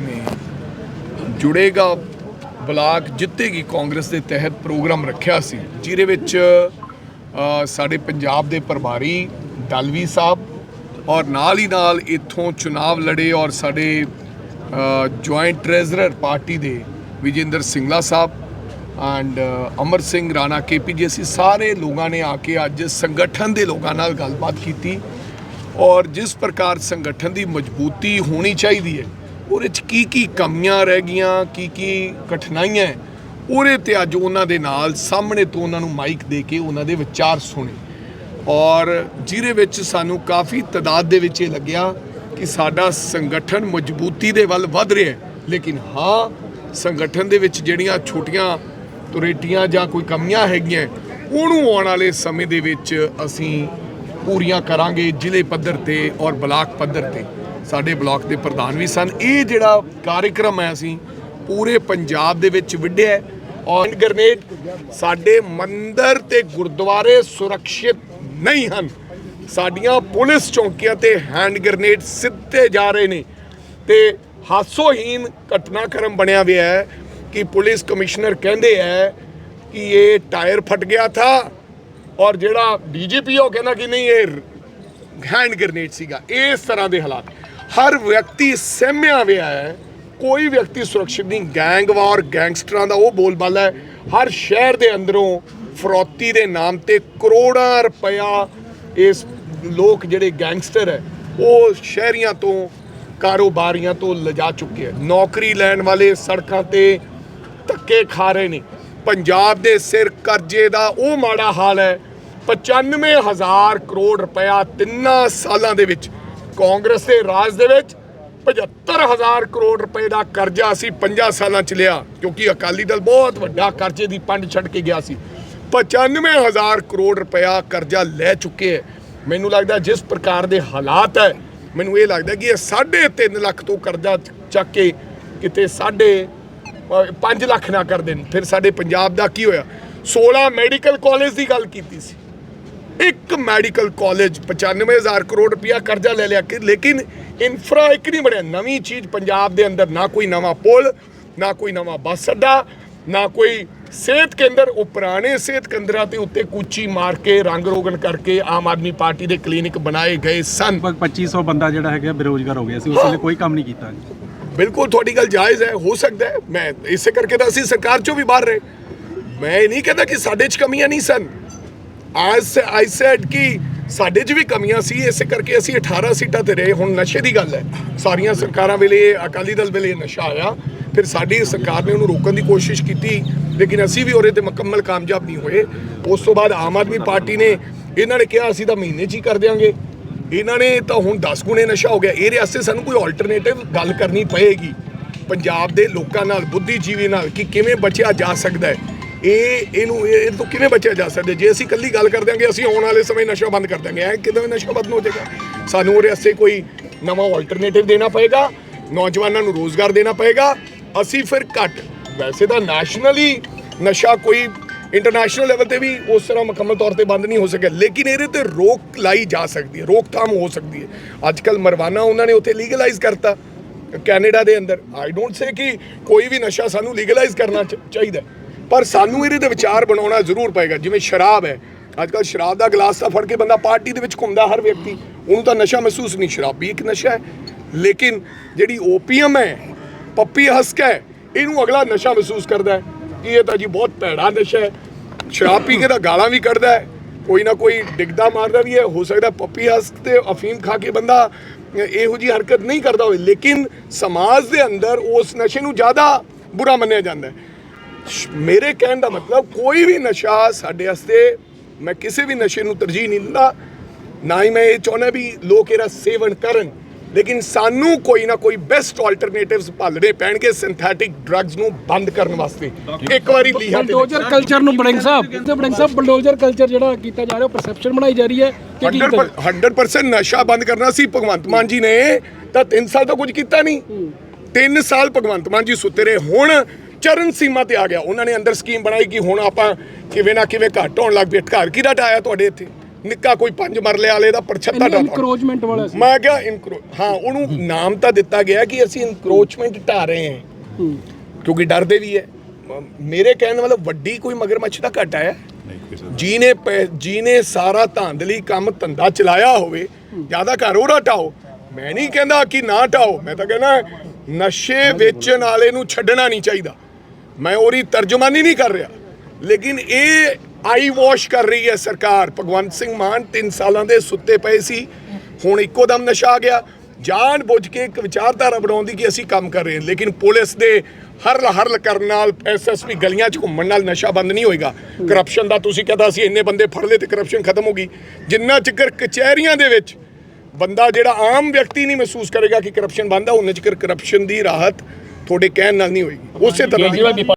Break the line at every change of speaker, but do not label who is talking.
ਨੇ ਜੁੜੇਗਾ ਬਲਾਕ ਜਿੱਤੇਗੀ ਕਾਂਗਰਸ ਦੇ ਤਹਿਤ ਪ੍ਰੋਗਰਾਮ ਰੱਖਿਆ ਸੀ, ਜਿਹਦੇ ਵਿੱਚ ਸਾਡੇ ਪੰਜਾਬ ਦੇ ਪ੍ਰਭਾਰੀ ਦਲਵੀ ਸਾਹਿਬ ਔਰ ਨਾਲ ਹੀ ਨਾਲ ਇੱਥੋਂ ਚੁਣਾਵ ਲੜੇ ਔਰ ਸਾਡੇ ਜੁਆਇੰਟ ਟ੍ਰੈਜ਼ਰਰ ਪਾਰਟੀ ਦੇ ਵਿਜੇਂਦਰ ਸਿੰਗਲਾ ਸਾਹਿਬ ਐਂਡ ਅਮਰ ਸਿੰਘ ਰਾਣਾ ਕੇਪੀਜੀ ਅਸੀਂ ਸਾਰੇ ਲੋਕਾਂ ਨੇ ਆ ਕੇ ਅੱਜ ਸੰਗਠਨ ਦੇ ਲੋਕਾਂ ਨਾਲ ਗੱਲਬਾਤ ਕੀਤੀ ਔਰ ਜਿਸ ਪ੍ਰਕਾਰ ਸੰਗਠਨ ਦੀ ਮਜ਼ਬੂਤੀ ਹੋਣੀ ਚਾਹੀਦੀ ਹੈ ਉਹਦੇ 'ਚ ਕੀ ਕੀ ਕਮੀਆਂ ਰਹਿ ਗਈਆਂ, ਕੀ ਕੀ ਕਠਿਨਾਈਆਂ ਉਹਦੇ ਤੇ ਅੱਜ ਉਹਨਾਂ ਦੇ ਨਾਲ ਸਾਹਮਣੇ ਤੋਂ ਉਹਨਾਂ ਨੂੰ ਮਾਈਕ ਦੇ ਕੇ ਉਹਨਾਂ ਦੇ ਵਿਚਾਰ ਸੁਣੇ। ਔਰ ਜਿਹਦੇ ਵਿੱਚ ਸਾਨੂੰ ਕਾਫੀ ਤਦਾਦ ਦੇ ਵਿੱਚ ਇਹ ਲੱਗਿਆ ਕਿ ਸਾਡਾ ਸੰਗਠਨ ਮਜ਼ਬੂਤੀ ਦੇ ਵੱਲ ਵੱਧ ਰਿਹਾ ਹੈ। ਲੇਕਿਨ ਹਾਂ, ਸੰਗਠਨ ਦੇ ਵਿੱਚ ਜਿਹੜੀਆਂ ਛੋਟੀਆਂ ਤੁਰੇਟੀਆਂ ਜਾਂ ਕੋਈ ਕਮੀਆਂ ਹੈਗੀਆਂ ਉਹਨੂੰ ਆਉਣ ਵਾਲੇ ਸਮੇਂ ਦੇ ਵਿੱਚ ਅਸੀਂ ਪੂਰੀਆਂ ਕਰਾਂਗੇ ਜ਼ਿਲ੍ਹੇ ਪੱਧਰ ਤੇ ਔਰ ਬਲਾਕ ਪੱਧਰ ਤੇ। ਸਾਡੇ ਬਲਾਕ ਦੇ ਪ੍ਰਧਾਨ ਵੀ ਸਨ। ਇਹ ਜਿਹੜਾ ਕਾਰਜਕ੍ਰਮ ਹੈ ਅਸੀਂ ਪੂਰੇ ਪੰਜਾਬ ਦੇ ਵਿੱਚ ਵਿੱਢਿਆ ਹੈ। ਔਰ ਗ੍ਰਨੇਡ ਸਾਡੇ ਮੰਦਰ ਤੇ ਗੁਰਦੁਆਰੇ ਸੁਰੱਖਿਅਤ ਨਹੀਂ ਹਨ। ਸਾਡੀਆਂ ਪੁਲਿਸ ਚੌਕੀਆਂ ਤੇ ਹੈਂਡ ਗ੍ਰਨੇਡ ਸਿੱਧੇ ਜਾ ਰਹੇ ਨੇ। ਤੇ ਹਾਸੋਹੀਨ ਘਟਨਾਕ੍ਰਮ ਬਣਿਆ ਹੋਇਆ ਹੈ ਕਿ ਪੁਲਿਸ ਕਮਿਸ਼ਨਰ ਕਹਿੰਦੇ ਹੈ ਕਿ ਇਹ ਟਾਇਰ ਫਟ ਗਿਆ ਥਾ ਔਰ ਜਿਹੜਾ ਡੀਜੀਪੀ ਉਹ ਕਹਿੰਦਾ ਕਿ ਨਹੀਂ, ਇਹ ਹੈਂਡ ਗ੍ਰਨੇਡ ਸੀਗਾ। ਇਸ ਤਰ੍ਹਾਂ ਦੇ ਹਾਲਾਤ ਹਰ ਵਿਅਕਤੀ ਸਹਿਮਿਆ ਹੋਇਆ ਹੈ। ਕੋਈ ਵਿਅਕਤੀ ਸੁਰੱਖਿਅਤ ਨਹੀਂ। ਗੈਂਗਵਾਰ ਗੈਂਗਸਟਰਾਂ ਦਾ ਉਹ ਬੋਲਬਾਲਾ ਹੈ। ਹਰ ਸ਼ਹਿਰ ਦੇ ਅੰਦਰੋਂ ਫਰੋਤੀ ਦੇ ਨਾਮ ਤੇ ਕਰੋੜਾਂ ਰੁਪਇਆ ਇਸ ਲੋਕ ਜਿਹੜੇ ਗੈਂਗਸਟਰ ਹੈ, ਉਹ ਸ਼ਹਿਰੀਆਂ ਤੋਂ, ਕਾਰੋਬਾਰੀਆਂ ਤੋਂ ਲਿਜਾ ਚੁੱਕੇ ਹੈ। ਨੌਕਰੀ ਲੈਣ ਵਾਲੇ ਸੜਕਾਂ ਤੇ ਧੱਕੇ ਖਾ ਰਹੇ ਨੇ। ਪੰਜਾਬ ਦੇ ਸਿਰ ਕਰਜ਼ੇ ਦਾ ਉਹ ਮਾੜਾ ਹਾਲ ਹੈ। 95000 ਕਰੋੜ ਰੁਪਇਆ ਤਿੰਨਾਂ ਸਾਲਾਂ ਦੇ ਵਿੱਚ ਕਾਂਗਰਸ ਦੇ ਰਾਜ ਦੇ ਵਿੱਚ 75000 ਕਰੋੜ ਰੁਪਏ ਦਾ ਕਰਜ਼ਾ ਅਸੀਂ 5 ਸਾਲਾਂ ਚ ਲਿਆ, ਕਿਉਂਕਿ ਅਕਾਲੀ ਦਲ ਬਹੁਤ ਵੱਡਾ ਕਰਜ਼ੇ ਦੀ ਪੰਡ ਛੱਡ ਕੇ ਗਿਆ ਸੀ। 95000 ਕਰੋੜ ਰੁਪਇਆ ਕਰਜ਼ਾ ਲੈ ਚੁੱਕੇ ਹੈ। ਮੈਨੂੰ ਲੱਗਦਾ ਜਿਸ ਪ੍ਰਕਾਰ ਦੇ ਹਾਲਾਤ ਹੈ, ਮੈਨੂੰ ਇਹ ਲੱਗਦਾ ਕਿ ਇਹ 3.5 ਲੱਖ ਤੋਂ ਕਰਜ਼ਾ ਚੱਕ ਕੇ ਕਿਤੇ ਸਾਢੇ 5 ਲੱਖ ਨਾ ਕਰ ਦੇਣ। ਫਿਰ ਸਾਡੇ ਪੰਜਾਬ ਦਾ ਕੀ ਹੋਇਆ? 16 ਮੈਡੀਕਲ ਕਾਲਜ ਦੀ ਗੱਲ ਕੀਤੀ ਸੀ। ਇੱਕ ਮੈਡੀਕਲ ਕਾਲਜ 95000 ਕਰੋੜ ਰੁਪਇਆ ਕਰਜ਼ਾ ਲੈ ਲਿਆ ਕਿ ਲੇਕਿਨ ਇਨਫਰਾ ਇੱਕ ਨਹੀਂ ਬਣਿਆ। ਨਵੀਂ ਚੀਜ਼ ਪੰਜਾਬ ਦੇ ਅੰਦਰ ਨਾ ਕੋਈ ਨਵਾਂ ਪੁਲ ਨਾ ਕੋਈ ਨਵਾਂ ਬੱਸ ਅੱਡਾ ਨਾ ਕੋਈ ਸਿਹਤ ਕੇਂਦਰ। ਉਹ ਪੁਰਾਣੇ ਸਿਹਤ ਕੇਂਦਰਾਂ ਤੇ ਉੱਤੇ ਕੂਚੀ ਮਾਰ ਕੇ ਰੰਗ ਰੋਗਨ ਕਰਕੇ ਆਮ ਆਦਮੀ ਪਾਰਟੀ ਦੇ ਕਲੀਨਿਕ ਬਣਾਏ ਗਏ ਸਨ।
ਲਗਭਗ 2500 ਬੰਦਾ ਜਿਹੜਾ ਹੈਗਾ ਬੇਰੋਜ਼ਗਾਰ ਹੋ ਗਿਆ ਸੀ। ਉਸ ਵੇਲੇ ਕੋਈ ਕੰਮ ਨਹੀਂ ਕੀਤਾ।
ਬਿਲਕੁਲ ਤੁਹਾਡੀ ਗੱਲ ਜਾਇਜ਼ ਹੈ ਹੋ ਸਕਦਾ ਹੈ। ਮੈਂ ਇਸੇ ਕਰਕੇ ਤਾਂ ਅਸੀਂ ਸਰਕਾਰ ਚੋਂ ਵੀ ਬਾਹਰ ਰਹੇ। ਮੈਂ ਇਹ ਨਹੀਂ ਕਹਿੰਦਾ ਕਿ ਸਾਡੇ 'ਚ ਕਮੀਆਂ ਨਹੀਂ ਸਨ। ਆਸ ਆਈ ਸੈਡ ਕਿ ਸਾਡੇ 'ਚ ਵੀ ਕਮੀਆਂ ਸੀ, ਇਸੇ ਕਰਕੇ ਅਸੀਂ 18 ਸੀਟਾਂ ਤੇ ਰਹੇ। ਹੁਣ ਨਸ਼ੇ ਦੀ ਗੱਲ ਹੈ। ਸਾਰੀਆਂ ਸਰਕਾਰਾਂ ਵੇਲੇ, ਅਕਾਲੀ ਦਲ ਵੇਲੇ ਨਸ਼ਾ ਆਇਆ। ਫਿਰ ਸਾਡੀ ਸਰਕਾਰ ਨੇ ਉਹਨੂੰ ਰੋਕਣ ਦੀ ਕੋਸ਼ਿਸ਼ ਕੀਤੀ, ਲੇਕਿਨ ਅਸੀਂ ਵੀ ਉਹਦੇ ਤੇ ਮੁਕੰਮਲ ਕਾਮਯਾਬ ਨਹੀਂ ਹੋਏ। ਉਸ ਤੋਂ ਬਾਅਦ ਆਮ ਆਦਮੀ ਪਾਰਟੀ ਨੇ ਇਹਨਾਂ ਨੇ ਕਿਹਾ, ਅਸੀਂ ਤਾਂ ਮਹੀਨੇ 'ਚ ਹੀ ਕਰ ਦਿਆਂਗੇ। ਇਹਨਾਂ ਨੇ ਤਾਂ ਹੁਣ 10 ਗੁਣੇ ਨਸ਼ਾ ਹੋ ਗਿਆ। ਇਹਦੇ ਵਾਸਤੇ ਸਾਨੂੰ ਕੋਈ ਆਲਟਰਨੇਟਿਵ ਗੱਲ ਕਰਨੀ ਪਏਗੀ। ਪੰਜਾਬ ਦੇ ਲੋਕਾਂ ਨਾਲ, ਬੁੱਧੀਜੀਵੀ ਨਾਲ ਕਿ ਕਿਵੇਂ ਬਚਿਆ ਜਾ ਸਕਦਾ ਹੈ। ਇਹ ਇਹਨੂੰ ਇਹ ਤੋਂ ਕਿਵੇਂ ਬਚਿਆ ਜਾ ਸਕਦਾ? ਜੇ ਅਸੀਂ ਕੱਲੀ ਗੱਲ ਕਰ ਦਿਆਂਗੇ ਅਸੀਂ ਆਉਣ ਵਾਲੇ ਸਮੇਂ ਨਸ਼ਾ ਬੰਦ ਕਰ ਦਾਂਗੇ ਐ ਕਿਦਾਂ ਨਸ਼ਾ ਬੰਦ ਹੋ ਜਾਏਗਾ? ਸਾਨੂੰ ਉਹਦੇ ਵਾਸਤੇ ਕੋਈ ਨਵਾਂ ਆਲਟਰਨੇਟਿਵ ਦੇਣਾ ਪਏਗਾ, ਨੌਜਵਾਨਾਂ ਨੂੰ ਰੋਜ਼ਗਾਰ ਦੇਣਾ ਪਏਗਾ। ਅਸੀਂ ਫਿਰ ਘੱਟ, ਵੈਸੇ ਤਾਂ ਨੈਸ਼ਨਲੀ ਨਸ਼ਾ ਕੋਈ ਇੰਟਰਨੈਸ਼ਨਲ ਲੈਵਲ ਤੇ ਵੀ ਉਸ ਤਰ੍ਹਾਂ ਮੁਕੰਮਲ ਤੌਰ ਤੇ ਬੰਦ ਨਹੀਂ ਹੋ ਸਕਿਆ, ਲੇਕਿਨ ਇਹਦੇ ਤੇ ਰੋਕ ਲਾਈ ਜਾ ਸਕਦੀ ਹੈ, ਰੋਕਥਾਮ ਹੋ ਸਕਦੀ ਹੈ। ਅੱਜ ਕੱਲ ਮਰਵਾਨਾ ਉਹਨਾਂ ਨੇ ਉੱਥੇ ਲੀਗਲਾਈਜ਼ ਕਰਤਾ, ਕੈਨੇਡਾ ਦੇ ਅੰਦਰ। ਆਈ ਡੋਨਟ ਸੇ ਕਿ ਕੋਈ ਵੀ ਨਸ਼ਾ ਸਾਨੂੰ ਲੀਗਲਾਈਜ਼ ਕਰਨਾ ਚ- ਚਾਹੀਦਾ ਪਰ ਸਾਨੂੰ ਇਹਦੇ ਤੇ ਵਿਚਾਰ ਬਣਾਉਣਾ ਜ਼ਰੂਰ ਪਏਗਾ। ਜਿਵੇਂ ਸ਼ਰਾਬ ਹੈ। ਅੱਜ ਕੱਲ ਸ਼ਰਾਬ ਦਾ ਗਲਾਸ ਤਾਂ ਫੜ ਕੇ ਬੰਦਾ ਪਾਰਟੀ ਦੇ ਵਿੱਚ ਘੁੰਮਦਾ ਹਰ ਵਿਅਕਤੀ। ਉਹਨੂੰ ਤਾਂ ਨਸ਼ਾ ਮਹਿਸੂਸ ਨਹੀਂ। ਸ਼ਰਾਬ ਵੀ ਇੱਕ ਨਸ਼ਾ ਹੈ। ਲੇਕਿਨ ਜਿਹੜੀ ਓਪੀਐਮ ਹੈ, ਪੱਪੀ ਹਸਕ ਹੈ, ਇਹਨੂੰ ਅਗਲਾ ਨਸ਼ਾ ਮਹਿਸੂਸ ਕਰਦਾ ਹੈ। ਕਿ ਇਹ ਤਾਂ ਜੀ ਬਹੁਤ ਭੈੜਾ ਨਸ਼ਾ ਹੈ। ਸ਼ਰਾਬ ਪੀ ਕੇ ਤਾਂ ਗਾਲਾਂ ਵੀ ਕੱਢਦਾ ਹੈ। ਕੋਈ ਨਾ ਕੋਈ ਡਿੱਗਦਾ ਮਾਰਦਾ ਵੀ ਹੈ। ਹੋ ਸਕਦਾ ਪੱਪੀ ਹਸਕ ਤੇ ਅਫੀਮ ਖਾ ਕੇ ਬੰਦਾ ਇਹੋ ਜੀ ਹਰਕਤ ਨਹੀਂ ਕਰਦਾ ਹੋਵੇ। ਲੇਕਿਨ ਸਮਾਜ ਦੇ ਅੰਦਰ ਉਸ ਨਸ਼ੇ ਨੂੰ ਜ਼ਿਆਦਾ ਬੁਰਾ ਮੰਨਿਆ ਜਾਂਦਾ ਹੈ। ਮੇਰੇ ਕਹਿਣ ਦਾ ਮਤਲਬ ਕੋਈ ਵੀ ਨਸ਼ਾ ਸਾਡੇ ਵਾਸਤੇ ਮੈਂ ਕਿਸੇ ਵੀ ਨਸ਼ੇ ਨੂੰ ਤਰਜੀਹ ਨਹੀਂ ਦਿੰਦਾ ਨਾ ਹੀ ਮੈਂ ਇਹ ਚਾਹੁੰਦਾ ਵੀ ਲੋਕ ਇਹਦਾ ਸੇਵਨ ਕਰਨ। ਲੇਕਿਨ ਸਾਨੂੰ ਕੋਈ ਨਾ ਕੋਈ ਬੈਸਟ ਆਲਟਰਨੇਟਿਵਸ ਭਾਲਣੇ ਪੈਣਗੇ ਸਿੰਥੈਟਿਕ ਡਰੱਗਸ ਨੂੰ ਬੰਦ ਕਰਨ ਵਾਸਤੇ। ਇੱਕ ਵਾਰੀ ਲੀਹਾ ਤੇ
ਬਲਡੋਜ਼ਰ ਕਲਚਰ ਨੂੰ ਬੜਿੰਗ ਸਾਹਿਬ ਕਹਿੰਦੇ ਬੜਿੰਗ ਸਾਹਿਬ ਬਲਡੋਜ਼ਰ ਕਲਚਰ ਜਿਹੜਾ ਕੀਤਾ ਜਾ ਰਿਹਾ ਪਰਸੈਪਸ਼ਨ ਬਣਾਈ ਜਾ ਰਹੀ ਹੈ ਕਿ ਕੀ ਕੀਤਾ
100% ਨਸ਼ਾ ਬੰਦ ਕਰਨਾ ਸੀ ਭਗਵੰਤ ਮਾਨ ਜੀ ਨੇ ਤਾਂ 3 ਸਾਲ ਤੋਂ ਕੁਝ ਕੀਤਾ ਨਹੀਂ। 3 ਸਾਲ ਭਗਵੰਤ ਮਾਨ ਜੀ ਸੁੱਤੇ ਰਹੇ। ਹੁਣ ਚਰਨ ਸੀਮਾ ਤੇ ਆ ਗਿਆ। ਉਹਨਾਂ ਨੇ ਅੰਦਰ ਸਕੀਮ ਬਣਾਈ ਕਿ ਹੁਣ ਆਪਾਂ ਕਿਵੇਂ ਨਾ ਕਿਵੇਂ ਘੱਟ ਹੋਣ ਲੱਗ ਪਏ ਘਰ ਕਿਹਦਾ ਟਾਇਆ ਤੁਹਾਡੇ ਇੱਥੇ? ਨਿੱਕਾ ਕੋਈ ਪੰਜ ਮਰਲੇ ਵਾਲੇ ਦਾ ਪਰਛੱਤਾ ਢਾਹ
ਇਨਕਰੋਚਮੈਂਟ ਵਾਲਾ ਸੀ।
ਮੈਂ ਕਿਹਾ ਇਨਕਰੋ ਹਾਂ ਉਹਨੂੰ ਨਾਮ ਤਾਂ ਦਿੱਤਾ ਗਿਆ ਕਿ ਅਸੀਂ ਇਨਕਰੋਚਮੈਂਟ ਢਾ ਰਹੇ ਹਾਂ। ਕਿਉਂਕਿ ਡਰਦੇ ਵੀ ਹੈ। ਮੇਰੇ ਕਹਿਣ ਦਾ ਮਤਲਬ ਵੱਡੀ ਕੋਈ ਮਗਰਮੱਛ ਦਾ ਘਾਟਾ ਹੈ। ਜਿਹਨੇ ਪੈ- ਜਿਹਨੇ ਸਾਰਾ ਧਾਂਦਲੀ ਕੰਮ ਧੰਦਾ ਚਲਾਇਆ ਹੋਵੇ। ਜ਼ਿਆਦਾ ਘਰ ਉਹਦਾ ਢਾਓ। ਮੈਂ ਨਹੀਂ ਕਹਿੰਦਾ ਕਿ ਨਾ ਢਾਓ। ਮੈਂ ਤਾਂ ਕਹਿੰਦਾ ਨਸ਼ੇ ਵੇਚਣ ਵਾਲੇ ਨੂੰ ਛੱਡਣਾ ਨਹੀਂ ਚਾਹੀਦਾ। ਮੈਂ ਉਹਦੀ ਤਰਜਮਾਨੀ ਨਹੀਂ ਕਰ ਰਿਹਾ। ਲੇਕਿਨ ਇਹ ਆਈ ਵਾਸ਼ ਕਰ ਰਹੀ ਹੈ ਸਰਕਾਰ। ਭਗਵੰਤ ਸਿੰਘ ਮਾਨ 3 ਸਾਲਾਂ ਦੇ ਸੁੱਤੇ ਪਏ ਸੀ। ਹੁਣ ਇੱਕੋ ਦਮ ਨਸ਼ਾ ਆ ਗਿਆ। ਜਾਣ ਬੁੱਝ ਕੇ ਇੱਕ ਵਿਚਾਰਧਾਰਾ ਬਣਾਉਂਦੀ ਕਿ ਅਸੀਂ ਕੰਮ ਕਰ ਰਹੇ ਹਾਂ। ਲੇਕਿਨ ਪੁਲਿਸ ਦੇ ਹਰ ਹਰਲ ਕਰਨ ਨਾਲ ਐਸਐਸਪੀ ਗਲੀਆਂ 'ਚ ਘੁੰਮਣ ਨਾਲ ਨਸ਼ਾ ਬੰਦ ਨਹੀਂ ਹੋਏਗਾ। ਕਰਪਸ਼ਨ ਦਾ ਤੁਸੀਂ ਕਹਦਾ ਸੀ, ਇੰਨੇ ਬੰਦੇ ਫੜ ਲਏ ਤੇ ਕਰਪਸ਼ਨ ਖਤਮ ਹੋ ਗਈ। ਜਿੰਨਾ ਚਿਕਰ ਕਚਹਿਰੀਆਂ ਦੇ ਵਿੱਚ ਬੰਦਾ ਜਿਹੜਾ ਆਮ ਵਿਅਕਤੀ ਨਹੀਂ ਮਹਿਸੂਸ ਕਰੇਗਾ ਕਿ ਕਰਪਸ਼ਨ ਬੰਦ ਹੈ ਉਹਨਾਂ ਚਿਕਰ ਕਰਪਸ਼ਨ ਦੀ ਰਾਹਤ ਤੁਹਾਡੇ ਕਹਿਣ ਨਾਲ ਨਹੀਂ ਹੋਏਗੀ। ਉਸੇ ਤਰ੍ਹਾਂ ਦੀ